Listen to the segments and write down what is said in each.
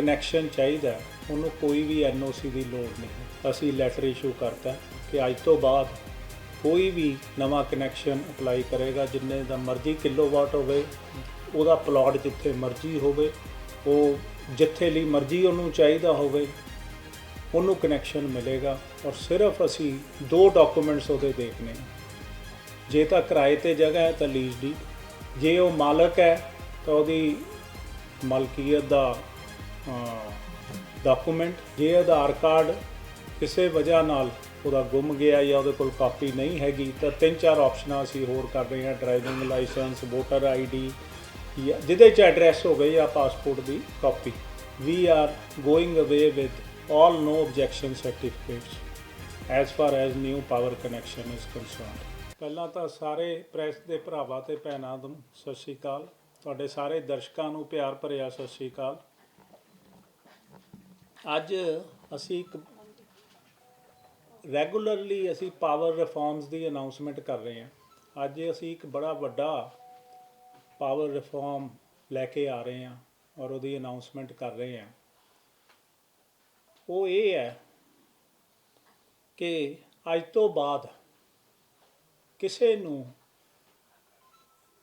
Connection ਚਾਹੀਦਾ ਉਹਨੂੰ ਕੋਈ ਵੀ ਐਨਓਸੀ ਦੀ ਲੋੜ ਨਹੀਂ। ਅਸੀਂ ਲੈਟਰ ਇਸ਼ੂ ਕਰਤਾ ਕਿ ਅੱਜ ਤੋਂ ਬਾਅਦ ਕੋਈ ਵੀ ਨਵਾਂ ਕਨੈਕਸ਼ਨ ਅਪਲਾਈ ਕਰੇਗਾ, ਜਿੰਨੇ ਦਾ ਮਰਜ਼ੀ ਕਿਲੋਵਾਟ ਹੋਵੇ, ਉਹਦਾ ਪਲਾਟ ਜਿੱਥੇ ਮਰਜ਼ੀ ਹੋਵੇ, ਉਹ ਜਿੱਥੇ ਲਈ ਮਰਜ਼ੀ ਉਹਨੂੰ ਚਾਹੀਦਾ ਹੋਵੇ, ਉਹਨੂੰ ਕਨੈਕਸ਼ਨ ਮਿਲੇਗਾ। ਔਰ ਸਿਰਫ ਅਸੀਂ ਦੋ ਡਾਕੂਮੈਂਟਸ ਉਹਦੇ ਦੇਖਨੇ ਆ। ਜੇ ਤਾਂ ਕਿਰਾਏ ਤੇ ਜਗ੍ਹਾ ਹੈ ਤਾਂ ਲੀਜ਼ ਦੀ ਜੇ ਉਹ ਮਾਲਕ ਹੈ ਤਾਂ ਉਹਦੀ ਮਲਕੀਅਤ ਦਾ ਡਾਕੂਮੈਂਟ ਜੇ ਆਧਾਰ ਕਾਰਡ ਕਿਸੇ ਵਜ੍ਹਾ ਨਾਲ ਉਹਦਾ ਗੁੰਮ ਗਿਆ ਜਾਂ ਉਹਦੇ ਕੋਲ ਕਾਪੀ ਨਹੀਂ ਹੈਗੀ, ਤਾਂ ਤਿੰਨ ਚਾਰ ਆਪਸ਼ਨਾਂ ਅਸੀਂ ਹੋਰ ਕਰ ਰਹੇ ਹਾਂ ਡਰਾਈਵਿੰਗ ਲਾਇਸੈਂਸ ਵੋਟਰ ਆਈਡੀ ਜਾਂ ਜਿਹਦੇ ਚ ਐਡਰੈਸ ਹੋਵੇ ਜਾਂ passport the copy. We are going away with all no objection certificates as far as new power connection is concerned ਪਹਿਲਾਂ ਤਾਂ ਸਾਰੇ ਪ੍ਰੈਸ ਦੇ ਭਰਾਵਾਂ ਤੇ ਭੈਣਾਂ ਨੂੰ ਸਤਿ ਸ਼੍ਰੀ ਅਕਾਲ। ਤੁਹਾਡੇ ਸਾਰੇ ਦਰਸ਼ਕਾਂ ਨੂੰ ਪਿਆਰ ਭਰਿਆ ਸਤਿ ਸ਼੍ਰੀ ਅਕਾਲ। ਅੱਜ ਅਸੀਂ ਇੱਕ ਰੈਗੂਲਰਲੀ ਅਸੀਂ ਪਾਵਰ ਰਿਫਾਰਮਸ ਦੀ ਅਨਾਉਂਸਮੈਂਟ ਕਰ ਰਹੇ ਹਾਂ। ਅੱਜ ਅਸੀਂ ਇੱਕ ਬੜਾ ਵੱਡਾ ਪਾਵਰ ਰਿਫਾਰਮ ਲੈ ਕੇ ਆ ਰਹੇ ਹਾਂ ਔਰ ਉਹਦੀ ਅਨਾਉਂਸਮੈਂਟ ਕਰ ਰਹੇ ਹਾਂ। ਉਹ ਇਹ ਹੈ ਕਿ ਅੱਜ ਤੋਂ ਬਾਅਦ ਕਿਸੇ ਨੂੰ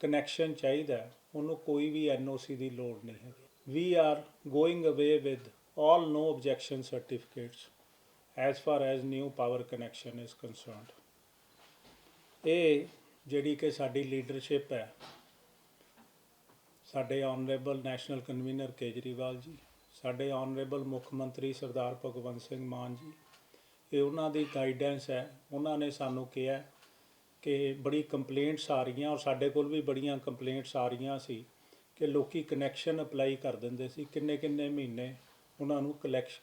ਕਨੈਕਸ਼ਨ ਚਾਹੀਦਾ ਉਹਨੂੰ ਕੋਈ ਵੀ ਐਨਓਸੀ ਦੀ ਲੋੜ ਨਹੀਂ ਹੈ we are going away with all no objection certificates, as far as new power connection is concerned. ਇਹ ਜਿਹੜੀ ਕਿ ਸਾਡੀ ਲੀਡਰਸ਼ਿਪ ਹੈ, ਸਾਡੇ honourable national convener Kejriwal ji, ਸਾਡੇ ਆਨਰੇਬਲ ਮੁੱਖ ਮੰਤਰੀ ਸਰਦਾਰ ਭਗਵੰਤ ਸਿੰਘ ਮਾਨ ਜੀ, ਇਹ ਉਹਨਾਂ ਦੀ ਗਾਈਡੈਂਸ ਹੈ। ਉਹਨਾਂ ਨੇ ਸਾਨੂੰ ਕਿਹਾ ਕਿ ਬੜੀ ਕੰਪਲੇਂਟਸ ਆ ਰਹੀਆਂ ਔਰ ਸਾਡੇ ਕੋਲ ਵੀ ਬੜੀਆਂ ਕੰਪਲੇਂਟਸ ਆ ਰਹੀਆਂ ਸੀ ਕਿ ਲੋਕੀ ਕਨੈਕਸ਼ਨ ਅਪਲਾਈ ਕਰ ਦਿੰਦੇ ਸੀ। ਕਿੰਨੇ ਕਿੰਨੇ ਮਹੀਨੇ ਉਹਨਾਂ ਨੂੰ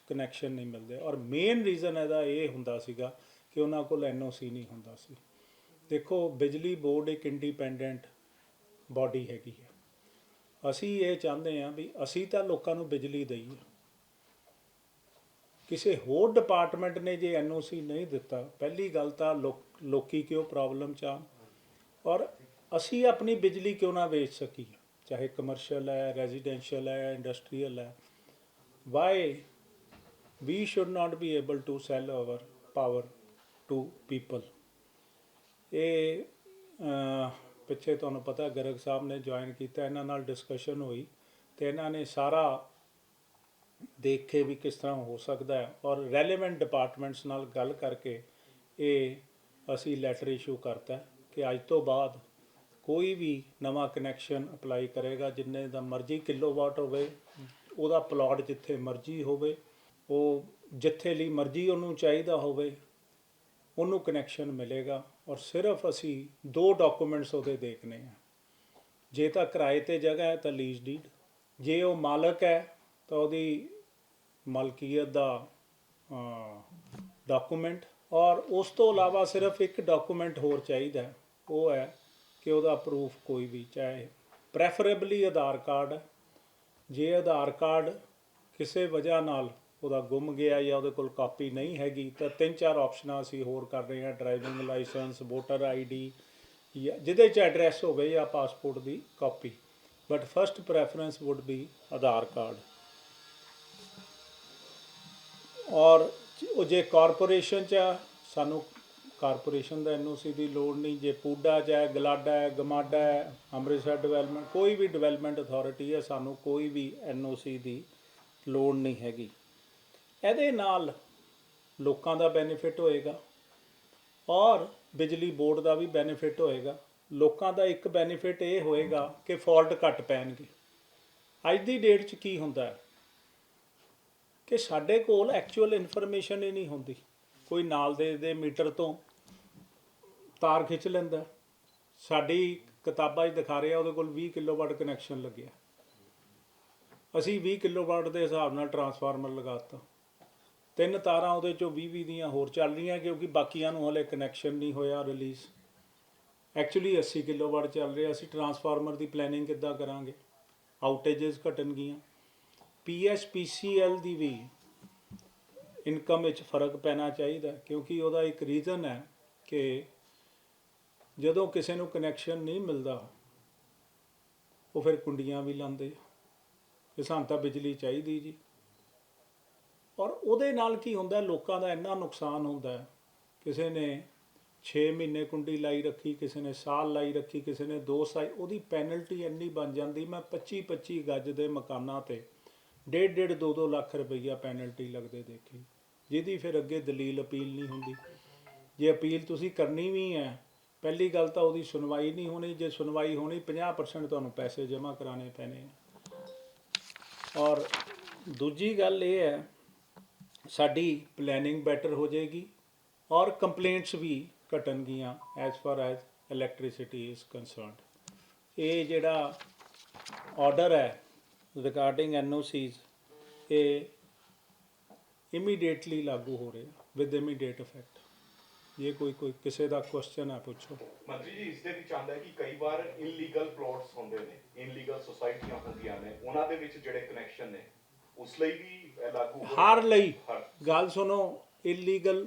ਕਨੈਕਸ਼ਨ ਨਹੀਂ ਮਿਲਦੇ। ਔਰ ਮੇਨ ਰੀਜ਼ਨ ਇਹਦਾ ਇਹ ਹੁੰਦਾ ਸੀਗਾ ਕਿ ਉਹਨਾਂ ਕੋਲ ਐਨਓਸੀ ਨਹੀਂ ਹੁੰਦਾ ਸੀ। ਦੇਖੋ, ਬਿਜਲੀ ਬੋਰਡ ਇੱਕ ਇੰਡੀਪੈਂਡੈਂਟ ਬਾਡੀ ਹੈਗੀ ਹੈ। ਅਸੀਂ ਇਹ ਚਾਹੁੰਦੇ ਹਾਂ ਵੀ ਅਸੀਂ ਤਾਂ ਲੋਕਾਂ ਨੂੰ ਬਿਜਲੀ ਦਈਏ ਕਿਸੇ ਹੋਰ ਡਿਪਾਰਟਮੈਂਟ ਨੇ ਜੇ ਐਨਓਸੀ ਨਹੀਂ ਦਿੱਤਾ, ਪਹਿਲੀ ਗੱਲ ਤਾਂ ਲੋਕ- ਲੋਕੀ ਕਿਉਂ ਪ੍ਰੋਬਲਮ ਚ ਆ ਔਰ ਅਸੀਂ ਆਪਣੀ ਬਿਜਲੀ ਕਿਉਂ ਨਾ ਵੇਚ ਸਕੀਏ? ਚਾਹੇ ਕਮਰਸ਼ੀਅਲ ਹੈ ਰੈਜ਼ੀਡੈਂਸ਼ੀਅਲ ਹੈ ਇੰਡਸਟਰੀਅਲ ਹੈ why we should not be able to sell our power to people? ਇਹ ਪਿੱਛੇ ਤੁਹਾਨੂੰ ਪਤਾ ਗਰਗ ਸਾਹਿਬ ਨੇ ਜੁਆਇਨ ਕੀਤਾ, ਇਹਨਾਂ ਨਾਲ ਡਿਸਕਸ਼ਨ ਹੋਈ ਤੇ ਇਹਨਾਂ ਨੇ ਸਾਰਾ ਦੇਖੇ ਵੀ ਕਿਸ ਤਰ੍ਹਾਂ ਹੋ ਸਕਦਾ ਹੈ ਔਰ ਰੈਲੇਵੈਂਟ ਡਿਪਾਰਟਮੈਂਟਸ ਨਾਲ ਗੱਲ ਕਰਕੇ ਇਹ ਅਸੀਂ ਲੈਟਰ ਇਸ਼ੂ ਕਰਤਾ ਕਿ ਅੱਜ ਤੋਂ ਬਾਅਦ ਕੋਈ ਵੀ ਨਵਾਂ ਕਨੈਕਸ਼ਨ ਅਪਲਾਈ ਕਰੇਗਾ, ਜਿੰਨੇ ਦਾ ਮਰਜ਼ੀ ਕਿਲੋਵਾਟ ਹੋਵੇ ਉਹਦਾ ਪਲਾਟ ਜਿੱਥੇ ਮਰਜ਼ੀ ਹੋਵੇ, ਉਹ ਜਿੱਥੇ ਲਈ ਮਰਜ਼ੀ ਉਹਨੂੰ ਚਾਹੀਦਾ ਹੋਵੇ, ਉਹਨੂੰ ਕਨੈਕਸ਼ਨ ਮਿਲੇਗਾ ਔਰ ਸਿਰਫ ਅਸੀਂ ਦੋ ਡਾਕੂਮੈਂਟਸ ਉਹਦੇ ਦੇਖਨੇ ਆ ਜੇ ਤਾਂ ਕਿਰਾਏ ਤੇ ਜਗ੍ਹਾ ਹੈ ਤਾਂ ਲੀਜ਼ ਡੀਡ ਜੇ ਉਹ ਮਾਲਕ ਹੈ ਤਾਂ ਉਹਦੀ ਮਲਕੀਅਤ ਦਾ ਡਾਕੂਮੈਂਟ ਔਰ ਉਸ ਤੋਂ ਇਲਾਵਾ ਸਿਰਫ ਇੱਕ ਡਾਕੂਮੈਂਟ ਹੋਰ ਚਾਹੀਦਾ ਉਹ ਹੈ ਕਿ ਉਹਦਾ ਪ੍ਰੂਫ ਕੋਈ ਵੀ ਚਾਹੇ ਪ੍ਰੈਫਰੇਬਲੀ ਆਧਾਰ ਕਾਰਡ ਹੈ। ਜੇ ਆਧਾਰ ਕਾਰਡ ਕਿਸੇ ਵਜ੍ਹਾ ਨਾਲ ਉਹਦਾ ਗੁੰਮ ਗਿਆ ਜਾਂ ਉਹਦੇ ਕੋਲ ਕਾਪੀ ਨਹੀਂ ਹੈਗੀ ਤਾਂ ਤਿੰਨ ਚਾਰ ਆਪਸ਼ਨਾਂ ਅਸੀਂ ਹੋਰ ਕਰ ਰਹੇ ਹਾਂ ਡਰਾਈਵਿੰਗ ਲਾਇਸੈਂਸ ਵੋਟਰ ਆਈਡੀ ਜਾਂ ਜਿਹਦੇ ਚ ਐਡਰੈਸ ਹੋਵੇ ਜਾਂ passport the copy. But first preference would be Aadhaar card. ਔਰ ਉਹ ਜੇ ਕਾਰਪੋਰੇਸ਼ਨ ਚ ਆ, ਸਾਨੂੰ ਕਾਰਪੋਰੇਸ਼ਨ ਦਾ ਐਨਓਸੀ ਦੀ ਲੋੜ ਨਹੀਂ, ਜੇ ਪੂਡਾ ਚ ਹੈ, ਗਲਾਡਾ ਹੈ, ਗਮਾਡਾ ਹੈ, ਅੰਮ੍ਰਿਤਸਰ ਡਿਵੈਲਪਮੈਂਟ ਕੋਈ ਵੀ ਡਿਵੈਲਪਮੈਂਟ ਅਥਾਰਟੀ ਹੈ, ਸਾਨੂੰ ਕੋਈ ਵੀ ਐਨਓਸੀ ਦੀ ਲੋੜ ਨਹੀਂ ਹੈਗੀ। ਇਹਦੇ ਨਾਲ ਲੋਕਾਂ ਦਾ ਬੈਨੀਫਿਟ ਹੋਏਗਾ ਔਰ ਬਿਜਲੀ ਬੋਰਡ ਦਾ ਵੀ ਬੈਨੀਫਿਟ ਹੋਏਗਾ। ਲੋਕਾਂ ਦਾ ਇੱਕ ਬੈਨੀਫਿਟ ਇਹ ਹੋਏਗਾ ਕਿ ਫਾਲਟ ਘੱਟ ਪੈਣਗੇ। ਅੱਜ ਦੀ ਡੇਟ 'ਚ ਕੀ ਹੁੰਦਾ ਹੈ? ਕਿ ਸਾਡੇ ਕੋਲ ਐਕਚੁਅਲ ਇਨਫੋਰਮੇਸ਼ਨ ਹੀ ਨਹੀਂ ਹੁੰਦੀ। ਕੋਈ ਨਾਲ ਦੇ ਦੇ ਮੀਟਰ ਤੋਂ ਤਾਰ ਖਿੱਚ ਲੈਂਦਾ। ਸਾਡੀ ਕਿਤਾਬਾਂ 'ਚ ਦਿਖਾ ਰਿਹਾ, ਉਹਦੇ ਕੋਲ 20 ਕਿਲੋਵਾਟ ਕਨੈਕਸ਼ਨ ਲੱਗਿਆ। ਅਸੀਂ 20 ਕਿਲੋਵਾਟ ਦੇ ਹਿਸਾਬ ਨਾਲ ਟਰਾਂਸਫਾਰਮਰ ਲਗਾਤਾ। ਤਿੰਨ ਤਾਰਾਂ ਉਹਦੇ ਚੋਂ 20 20 ਦੀਆਂ ਹੋਰ ਚੱਲ ਰਹੀਆਂ, ਕਿਉਂਕਿ ਬਾਕੀਆਂ ਨੂੰ ਹਲੇ ਕਨੈਕਸ਼ਨ ਨਹੀਂ ਹੋਇਆ ਰਿਲੀਜ਼ ਐਕਚੁਅਲੀ 80 ਕਿਲੋਵਾਟ ਚੱਲ ਰਿਹਾ, ਅਸੀਂ ਟਰਾਂਸਫਾਰਮਰ ਦੀ ਪਲੈਨਿੰਗ ਕਿੱਦਾਂ ਕਰਾਂਗੇ? ਆਊਟੇजेस ਘਟਣਗੀਆਂ। ਪੀਐਸਪੀਸੀਐਲ ਦੀ ਵੀ ਇਨਕਮ ਵਿੱਚ ਫ਼ਰਕ ਪੈਣਾ ਚਾਹੀਦਾ, ਕਿਉਂਕਿ ਉਹਦਾ ਇੱਕ ਰੀਜ਼ਨ ਹੈ ਕਿ ਜਦੋਂ ਕਿਸੇ ਨੂੰ ਕਨੈਕਸ਼ਨ ਨਹੀਂ ਮਿਲਦਾ, ਉਹ ਫਿਰ ਕੁੰਡੀਆਂ ਵੀ ਲਾਉਂਦੇ ਆ। ਕਿ ਸਾਨੂੰ ਤਾਂ ਬਿਜਲੀ ਚਾਹੀਦੀ ਜੀ। ਔਰ ਉਹਦੇ ਨਾਲ ਕੀ ਹੁੰਦਾ, ਲੋਕਾਂ ਦਾ ਇੰਨਾ ਨੁਕਸਾਨ ਹੁੰਦਾ ਕਿਸੇ ਨੇ 6 ਮਹੀਨੇ ਕੁੰਡੀ ਲਾਈ ਰੱਖੀ, ਕਿਸੇ ਨੇ ਸਾਲ ਲਾਈ ਰੱਖੀ, ਕਿਸੇ ਨੇ 2 ਸਾਲ, ਉਹਦੀ ਪੈਨਲਟੀ ਇੰਨੀ ਬਣ ਜਾਂਦੀ, ਮੈਂ 25 25 ਗੱਜ ਦੇ ਮਕਾਨਾਂ ਤੇ ਡੇਢ ਡੇਢ 2 2 ਲੱਖ ਰੁਪਈਆ ਪੈਨਲਟੀ ਲੱਗਦੇ ਦੇਖੀ। ਜਿਹਦੀ ਫਿਰ ਅੱਗੇ ਦਲੀਲ ਅਪੀਲ ਨਹੀਂ ਹੁੰਦੀ। ਜੇ ਅਪੀਲ ਤੁਸੀਂ ਕਰਨੀ ਵੀ ਹੈ ਪਹਿਲੀ ਗੱਲ ਤਾਂ ਉਹਦੀ ਸੁਣਵਾਈ ਨਹੀਂ ਹੋਣੀ, ਜੇ ਸੁਣਵਾਈ ਹੋਣੀ 50% ਤੁਹਾਨੂੰ ਪੈਸੇ ਜਮ੍ਹਾਂ ਕਰਾਣੇ ਪੈਣੇ ਆ। ਔਰ ਦੂਜੀ ਗੱਲ ਇਹ ਹੈ, ਸਾਡੀ ਪਲੈਨਿੰਗ ਬੈਟਰ ਹੋ ਜਾਏਗੀ ਔਰ ਕੰਪਲੇਂਟਸ ਵੀ ਘਟਣਗੀਆਂ as far as electricity is concerned ਇਹ ਜਿਹੜਾ ਆਰਡਰ ਹੈ ਰਿਗਾਰਡਿੰਗ ਐਨਓਸੀਜ਼ ਇਹ ਇਮੀਡੀਏਟਲੀ ਲਾਗੂ ਹੋ ਰਿਹਾ ਵਿਦ ਇਮੀਡੀਏਟ ਇਫੈਕਟ ਜੇ ਕੋਈ ਕੋਈ ਕਿਸੇ ਦਾ ਕੁਐਸਚਨ ਹੈ ਪੁੱਛੋ। ਮੰਤਰੀ ਜੀ ਇਸ ਦੇ ਵਿੱਚ ਆਉਂਦਾ ਹੈ ਕਿ ਕਈ ਵਾਰ ਇਨਲੀਗਲ ਪਲਾਟਸ ਹੁੰਦੇ ਨੇ ਇਨਲੀਗਲ ਸੁਸਾਇਟੀਆਂ ਹੁੰਦੀਆਂ ਨੇ ਉਹਨਾਂ ਦੇ ਵਿੱਚ ਜਿਹੜੇ ਕਨੈਕਸ਼ਨ ਨੇ ਉਸ ਲਈ ਵੀ ਲਾਗੂ? ਹਰ ਲਈ। ਗੱਲ ਸੁਣੋ ਇਲੀਗਲ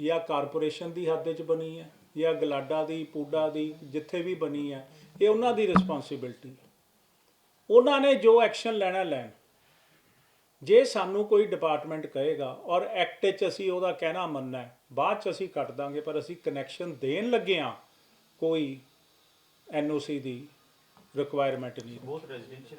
ਜਾਂ ਕਾਰਪੋਰੇਸ਼ਨ ਦੀ ਹੱਦ 'ਚ ਬਣੀ ਹੈ ਜਾਂ ਗਲਾਡਾ ਦੀ ਪੂਡਾ ਦੀ ਜਿੱਥੇ ਵੀ ਬਣੀ ਹੈ ਇਹ ਉਹਨਾਂ ਦੀ ਰਿਸਪੌਂਸਿਬਿਲਟੀ ਉਹਨਾਂ ਨੇ ਜੋ ਐਕਸ਼ਨ ਲੈਣਾ ਲੈਣ। ਜੇ ਸਾਨੂੰ ਕੋਈ ਡਿਪਾਰਟਮੈਂਟ ਕਹੇਗਾ ਔਰ ਐਕਟ 'ਚ ਅਸੀਂ ਉਹਦਾ ਕਹਿਣਾ ਮੰਨਣਾ ਹੈ ਬਾਅਦ 'ਚ ਅਸੀਂ ਕੱਟ ਦਾਂਗੇ, ਪਰ ਅਸੀਂ ਕਨੈਕਸ਼ਨ ਦੇਣ ਲੱਗੇ ਹਾਂ, ਕੋਈ ਐਨਓਸੀ ਦੀ ਰਿਕੁਆਇਰਮੈਂਟ ਨਹੀਂ। ਬਹੁਤ residential